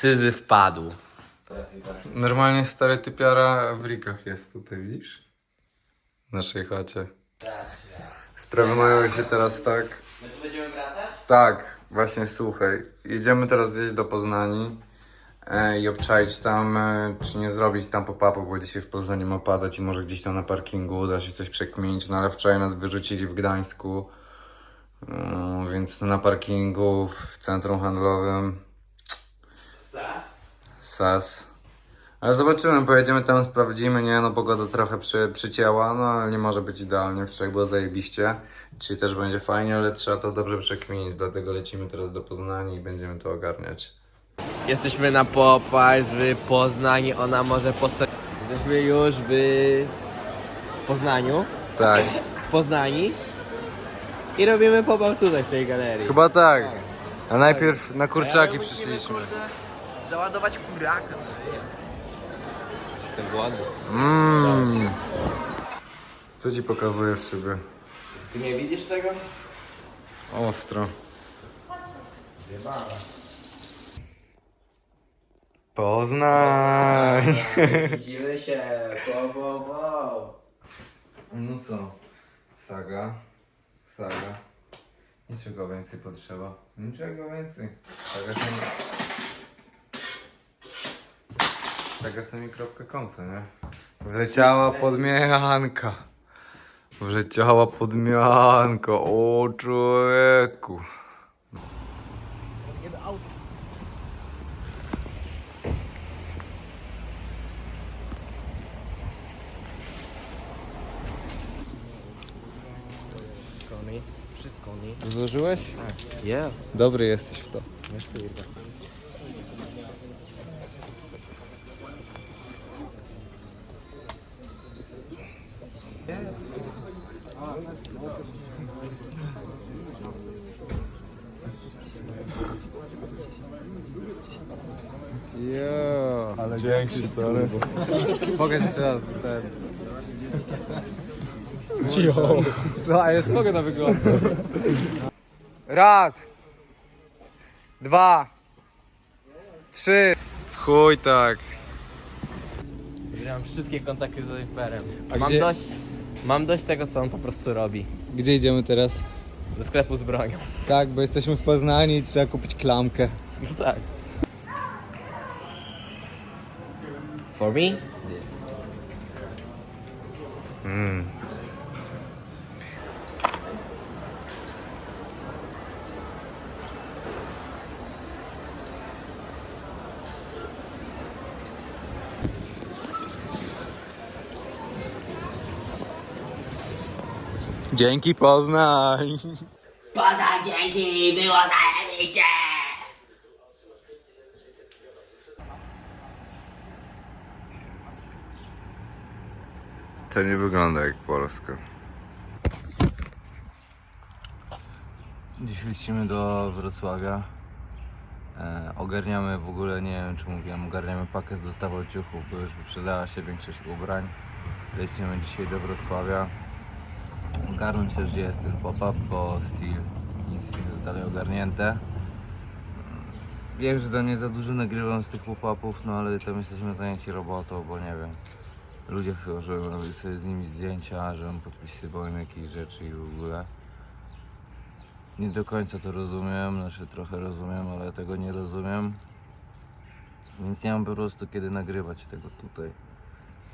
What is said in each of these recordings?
Syzyf padł. Normalnie stary typiara w rikach jest tutaj, widzisz? W naszej chacie. Sprawy mają się teraz tak. My tu będziemy wracać? Tak, właśnie słuchaj. Jedziemy teraz zjeść do Poznani e, i obczaić tam, e, czy nie zrobić tam pop-upu, bo dzisiaj w Poznaniu ma padać i może gdzieś tam na parkingu uda się coś przekminić, no ale wczoraj nas wyrzucili w Gdańsku, mm, więc na parkingu w centrum handlowym. SAS. Ale zobaczymy, pojedziemy tam, sprawdzimy, nie? No pogoda trochę przy, przycięła, no ale nie może być idealnie, wczoraj było zajebiście. Dzisiaj też będzie fajnie, ale trzeba to dobrze przekminić, dlatego lecimy teraz do Poznania i będziemy to ogarniać. Jesteśmy na Popeyes w Poznaniu, ona może pose... Jesteśmy już w Poznaniu, Tak, w Poznani i robimy popał tutaj w tej galerii. chyba tak. A najpierw na kurczaki musimy, przyszliśmy. Załadować kuraka. Jestem głodny. Mmm. Co ci pokazuje w szybie? Ty nie widzisz tego? Ostro. Poznań! Widzimy się, wow, wow, wow. No co? Saga. Saga. Niczego więcej potrzeba. Niczego więcej. Saga sami... Saga sami.com, co nie? Wleciała podmianka. Wleciała podmianka. O człowieku. Wszystko mi, wszystko mi. Złożyłeś? Yeah. Dobry jesteś w to. Wiesz, kurwa. Dzięki stary. Pokaż jeszcze raz ten. Cicho. No, a jest mogę na wygląd. Raz. Dwa. Trzy. Chuj tak. Mam wszystkie kontakty z Oliverem. A Mam gdzie- dość, mam dość tego, co on po prostu robi. Gdzie idziemy teraz? Do sklepu z bronią. Tak, bo jesteśmy w Poznaniu i trzeba kupić klamkę. No tak. For me? Mm. Dzięki Poznań. Poza dzięki, było zajebiście! To nie wygląda jak Polska. Dziś lecimy do Wrocławia. E, ogarniamy w ogóle, nie wiem czy mówiłem, ogarniamy pakę z dostawą ciuchów, bo już wyprzedała się większość ubrań. Lecimy dzisiaj do Wrocławia. Ogarnąć też jest ten pop-up, bo Steel nic nie jest dalej ogarnięte. Wiem, że tam nie za dużo nagrywam z tych pop-upów, no ale tam jesteśmy zajęci robotą, bo nie wiem. Ludzie chcą, żebym robił sobie z nimi zdjęcia, żebym podpisywał im jakieś rzeczy i w ogóle. Nie do końca to rozumiem, znaczy trochę rozumiem, ale tego nie rozumiem. Więc nie mam po prostu kiedy nagrywać tego tutaj.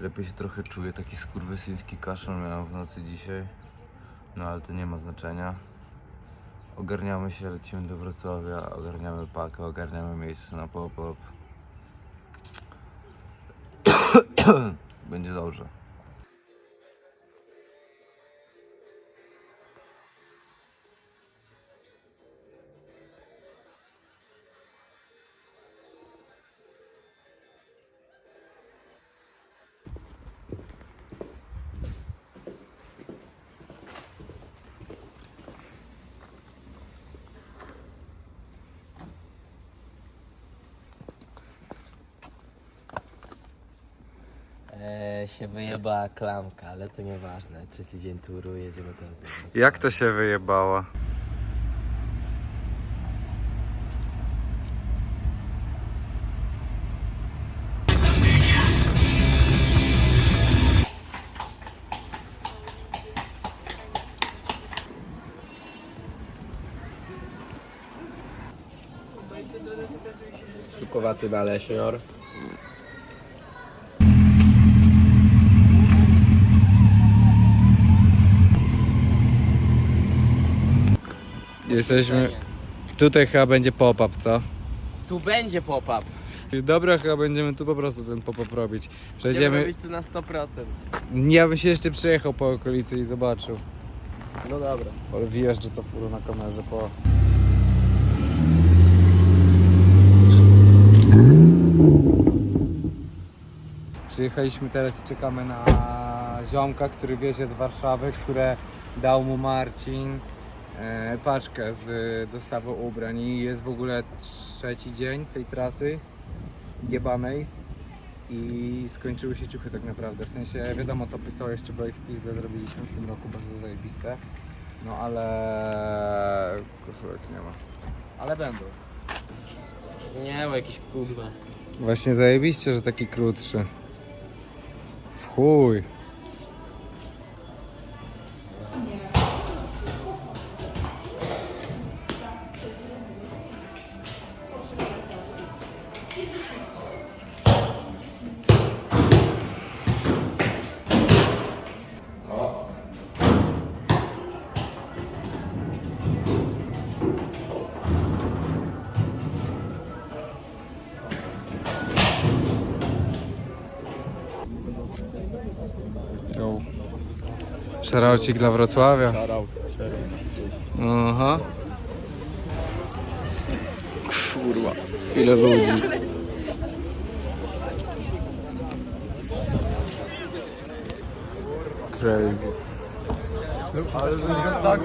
Lepiej się trochę czuję, taki skurwysyński kaszel miałem w nocy dzisiaj. No ale to nie ma znaczenia. Ogarniamy się, lecimy do Wrocławia, ogarniamy pakę, ogarniamy miejsce na pop-up. Będzie dobrze. się wyjebała klamka, ale to nieważne. Trzeci dzień turu, jedziemy tam Jak to się wyjebała? Sukowaty nalesior. Jesteśmy... Tutaj chyba będzie pop-up, co? Tu będzie pop-up. Dobra, chyba będziemy tu po prostu ten pop-up robić. Będziemy Przejdziemy... robić tu na 100%. Ja bym się jeszcze przejechał po okolicy i zobaczył. No dobra. Ale wjeżdża to furu na kamerze po... Przyjechaliśmy teraz i czekamy na ziomka, który wiezie z Warszawy, które dał mu Marcin paczkę z dostawy ubrań i jest w ogóle trzeci dzień tej trasy jebanej i skończyły się ciuchy tak naprawdę, w sensie wiadomo to pisało jeszcze, bo ich w pizdę zrobiliśmy w tym roku, bardzo zajebiste no ale koszulek nie ma ale będą Nie, bo jakiś kurwa. Właśnie zajebiście, że taki krótszy. W chuj. Szaraucik dla Wrocławia. Aha. Kurwa. Ile ludzi. Crazy. Ale tak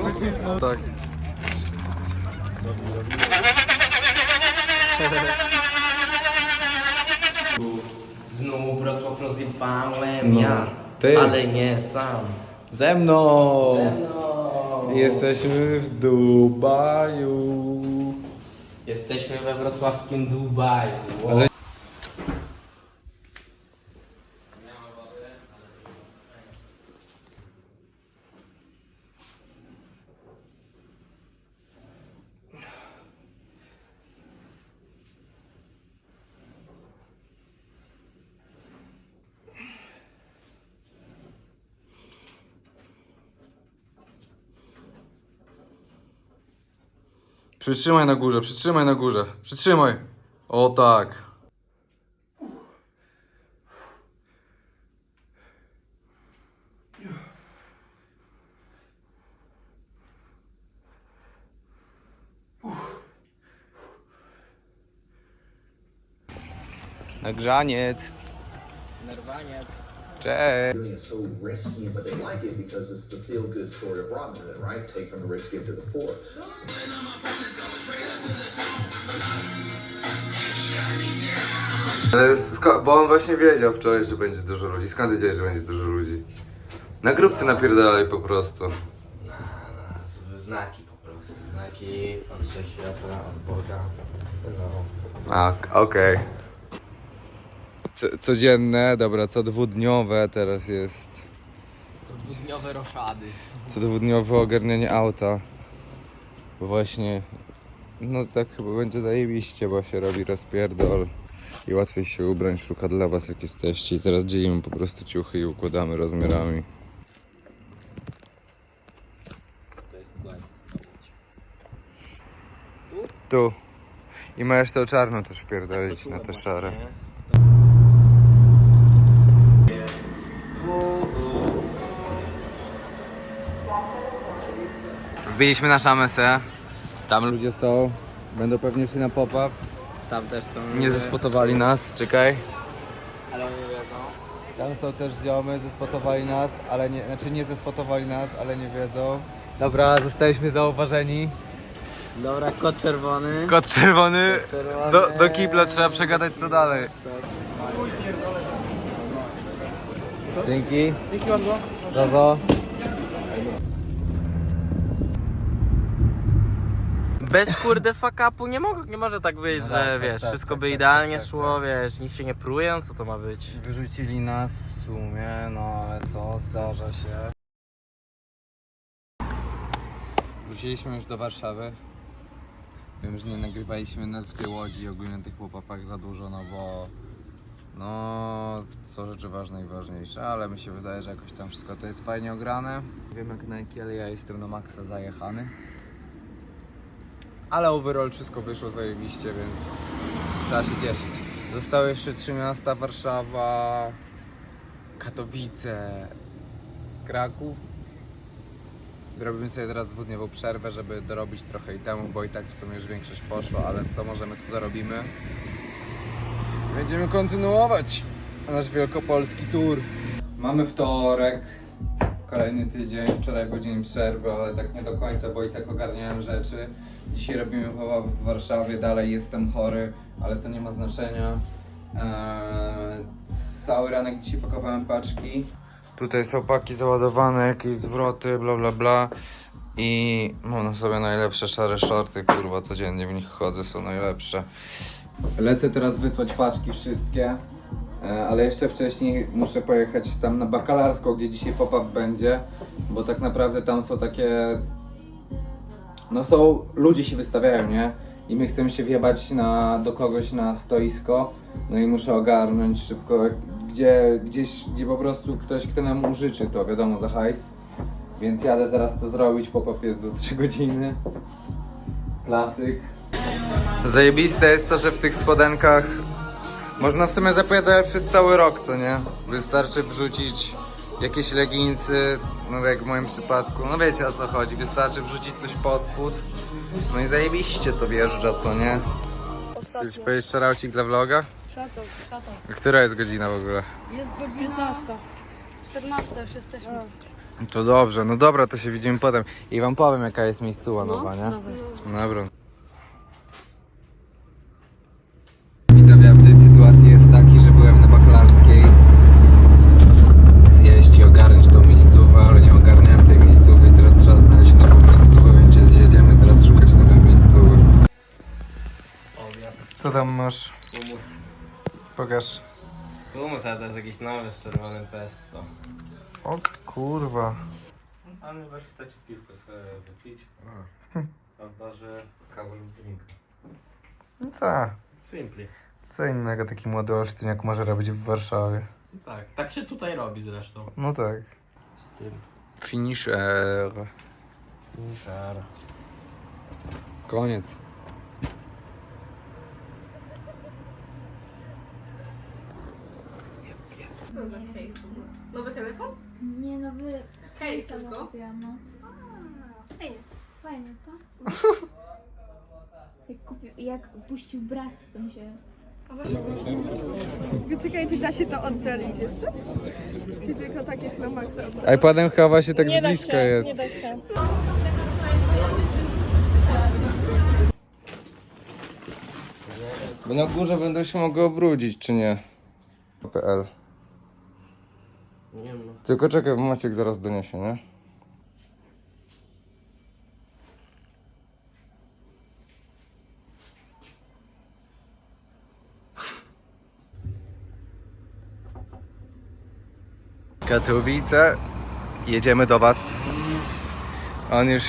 Tak. Znów Wrocław rozjebałem No, ja, ty. ale nie sam. Ze mną! No. Jesteśmy w Dubaju. Jesteśmy we wrocławskim Dubaju. Ale- Przytrzymaj na górze, przytrzymaj na górze. Przytrzymaj. O tak. Nagrzaniec. Nerwanie. Cześć. It's so risky, but they like it because it's the feel good story of Robin Hood, right? Take from the rich, give to the poor. Ale sko- bo on właśnie wiedział wczoraj, że będzie dużo ludzi. Skąd wiedziałeś, że będzie dużo ludzi? Na grupce napierdalaj po prostu. Na, na, to były znaki po prostu. Znaki od wszechświata, od Boga. No. A, okej. Co- Codzienne, dobra, co dwudniowe teraz jest. Co dwudniowe roszady. Co dwudniowe ogarnianie auta. Bo właśnie, no tak chyba będzie zajebiście, bo się robi rozpierdol. I łatwiej się ubrać szuka dla was jak jesteście. I teraz dzielimy po prostu ciuchy i układamy rozmiarami. To jest quest. Tu. I możesz to czarno też wpierdolić na te szare. Wbiliśmy na szamesę. Tam ludzie są. Będą pewnie szli na pop-up. Tam też są Nie zespotowali nas, czekaj. Ale oni wiedzą. Tam są też ziomy, zespotowali nas, ale nie, znaczy nie zespotowali nas, ale nie wiedzą. Dobra, zostaliśmy zauważeni. Dobra, kot czerwony. Kot czerwony. czerwony. Do, do kibla trzeba przegadać co dalej. Dzięki. Dzięki bardzo. Razo. Bez kurde fakapu nie, mo- nie może tak być, No że tak, tak, wiesz, tak, wszystko tak, by tak, idealnie tak, szło, tak. wiesz, nic się nie prują, co to ma być? Wyrzucili nas w sumie, no ale co, zdarza się. Wróciliśmy już do Warszawy. Wiem, że nie nagrywaliśmy nawet w tej łodzi ogólnie tych chłopapach za dużo, no bo no są rzeczy ważne i ważniejsze, ale mi się wydaje, że jakoś tam wszystko to jest fajnie ograne. Wiem jak na jaki, ale ja jestem na maksa zajechany. Ale overall wszystko wyszło zajebiście, więc trzeba się cieszyć. Zostały jeszcze trzy miasta, Warszawa, Katowice, Kraków. Robimy sobie teraz dwudniową przerwę, żeby dorobić trochę i temu, bo i tak w sumie już większość poszła, ale co możemy tu dorobimy? Będziemy kontynuować nasz wielkopolski tour. Mamy wtorek, kolejny tydzień. Wczoraj był przerwy, ale tak nie do końca, bo i tak ogarniałem rzeczy. Dzisiaj robimy chyba w Warszawie, dalej jestem chory, ale to nie ma znaczenia. Eee, cały ranek dzisiaj pakowałem paczki. Tutaj są paki załadowane, jakieś zwroty, bla bla bla. I mam na sobie najlepsze szare shorty, kurwa, codziennie w nich chodzę, są najlepsze. Lecę teraz wysłać paczki wszystkie, e, ale jeszcze wcześniej muszę pojechać tam na Bakalarsko, gdzie dzisiaj pop-up będzie, bo tak naprawdę tam są takie... No są, ludzie się wystawiają, nie? I my chcemy się wjebać na, do kogoś na stoisko, no i muszę ogarnąć szybko, gdzie, gdzieś, gdzie po prostu ktoś, kto nam użyczy to, wiadomo, za hajs. Więc jadę teraz to zrobić, pop-up jest za 3 godziny. Klasyk. Zajebiste jest to, że w tych spodenkach można w sumie zapowiadać przez cały rok, co nie? Wystarczy wrzucić jakieś leginsy, no jak w moim przypadku, no wiecie o co chodzi, wystarczy wrzucić coś pod spód, no i zajebiście to wjeżdża, co nie? Chcesz powiedzieć szaraucik dla vloga? Szatą. Szatą. Która jest godzina w ogóle? Jest godzina 15. 14 już jesteśmy. To dobrze, no dobra, to się widzimy potem i wam powiem jaka jest miejscowa No, nowa, nie? dobra. Dobra. Tam masz? humus. Pokaż. Humus, ale to jest jakiś nowy z czerwonym pesto. O kurwa. A my właśnie chcecie piwko sobie wypić. A w barze kawę lub drinka. No co? Simply. Co innego taki młody olsztyniak może robić w Warszawie? Tak, tak się tutaj robi zresztą. No tak. Z tym. Finisher. Finisher. Koniec. Co za case w ogóle? Nowy telefon? Nie no, wy... Sama tylko? kupiłam, no. Fajnie. Fajnie, to? Jak, kupi... jak puścił brat, to mi się... Czekajcie, da się to oddalić jeszcze? Czy tylko tak jest na maksa? iPadem chyba właśnie tak z się, jest. nie da się. Bo na górze będą się mogły obrudzić, czy nie? PL. Nie wiem, no. Tylko czekaj, bo Maciek zaraz doniesie, nie? Katowice. Jedziemy do was. On już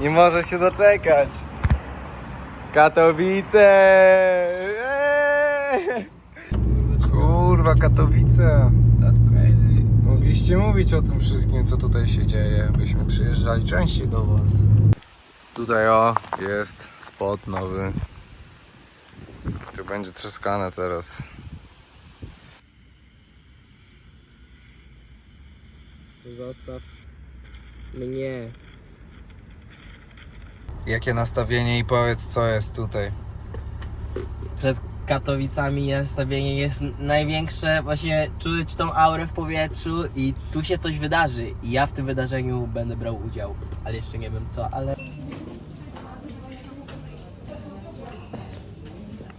nie może się doczekać. Katowice! Eee! Kurwa, Katowice! That's crazy. Mogliście mówić o tym wszystkim, co tutaj się dzieje, byśmy przyjeżdżali częściej do was. Tutaj o, jest spot nowy. Tu będzie trzaskane teraz. Zostaw mnie. Jakie nastawienie i powiedz, co jest tutaj. Przed Katowicami nastawienie jest największe, właśnie czuć tą aurę w powietrzu i tu się coś wydarzy. I ja w tym wydarzeniu będę brał udział. Ale jeszcze nie wiem co, ale...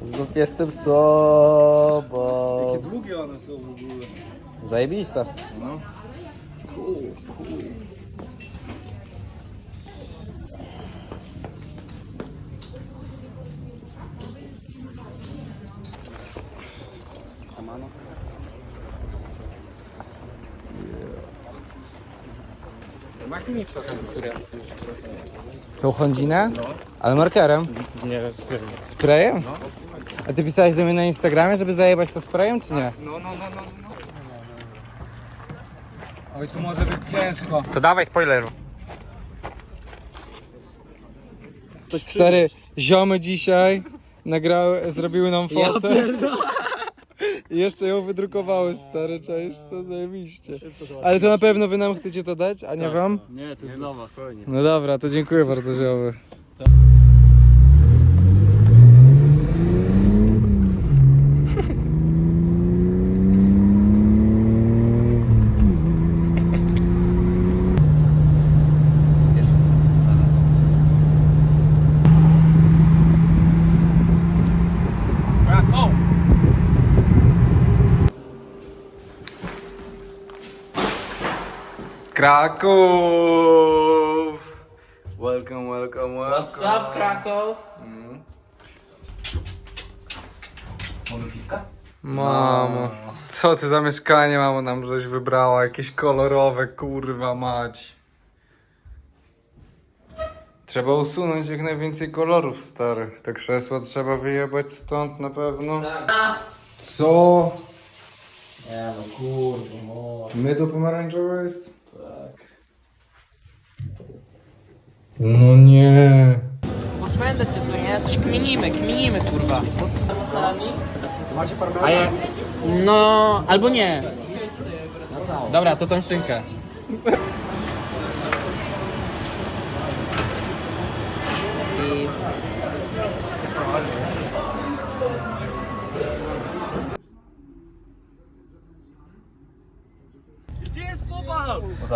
Znów jestem sobą. Jakie długie one są w ogóle. Zajebista. No. Tą Hondzinę? Ale markerem? Nie, sprayem. Sprayem? A ty pisałeś do mnie na Instagramie, żeby zajebać po sprayem, czy nie? No, no, no, no. Oj, tu może być ciężko. To dawaj spoiler. Stary, ziomy dzisiaj nagrały, zrobiły nam fotę. I jeszcze ją wydrukowały, stary, cześć, to zajebiście. Ale to na pewno wy nam chcecie to dać, a nie wam? Nie, to jest dla was. No dobra, to dziękuję bardzo, ziomy. Kraków! Welcome, welcome, welcome. What's up? Mogę piwka? Mamo, co ty za mieszkanie, mamo, nam żeś wybrała? Jakieś kolorowe, kurwa mać. Trzeba usunąć jak najwięcej kolorów, stary. Te krzesła trzeba wyjebać stąd na pewno. Co? Nie no, kurwa, no. Mydło pomarańczowe jest? Tak. No nie. Poszwędzę cię, co nie? Coś kminimy, kminimy, kurwa. A ja... No, albo nie. Dobra, to tą szynkę.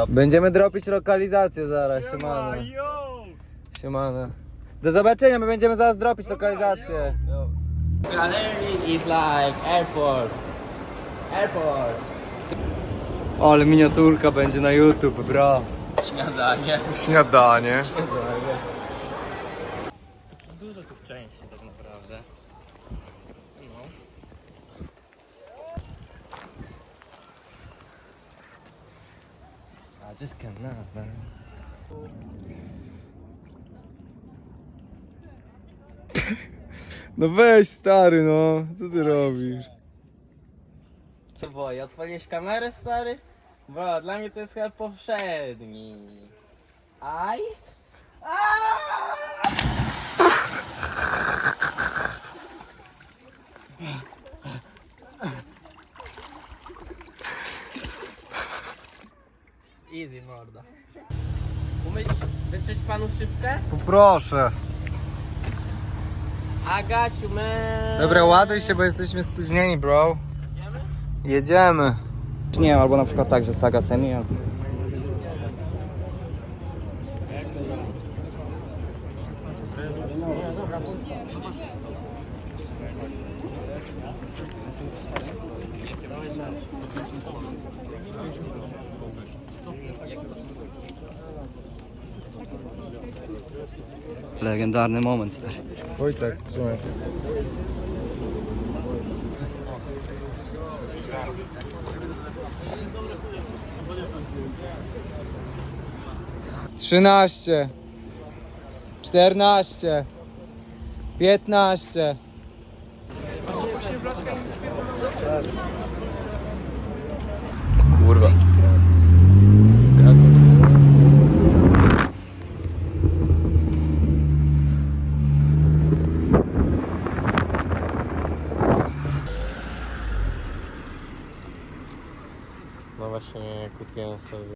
Będziemy dropić lokalizację zaraz, siemano. Siemano. Do zobaczenia, my będziemy zaraz dropić lokalizację. Gallery is like airport. Airport. Ale miniaturka będzie na YouTube, bro. Śniadanie. Śniadanie. Dużo tych części tak naprawdę. No. I just cannot, man. No weź stary, no. Co ty robisz? Co boję, odpaliłeś kamerę, stary? Bo dla mnie to jest chyba powszedni. Aj? Easy morda. Umyć, wytrzeć panu szybkę? Poproszę. You, man. Dobra, ładuj się, bo jesteśmy spóźnieni, bro. Jedziemy. Nie, albo na przykład tak, że saga semi. Legendarny moment, stary. Wojtek, trzymaj. Trzynaście. Czternaście. Piętnaście. No właśnie kupiłem sobie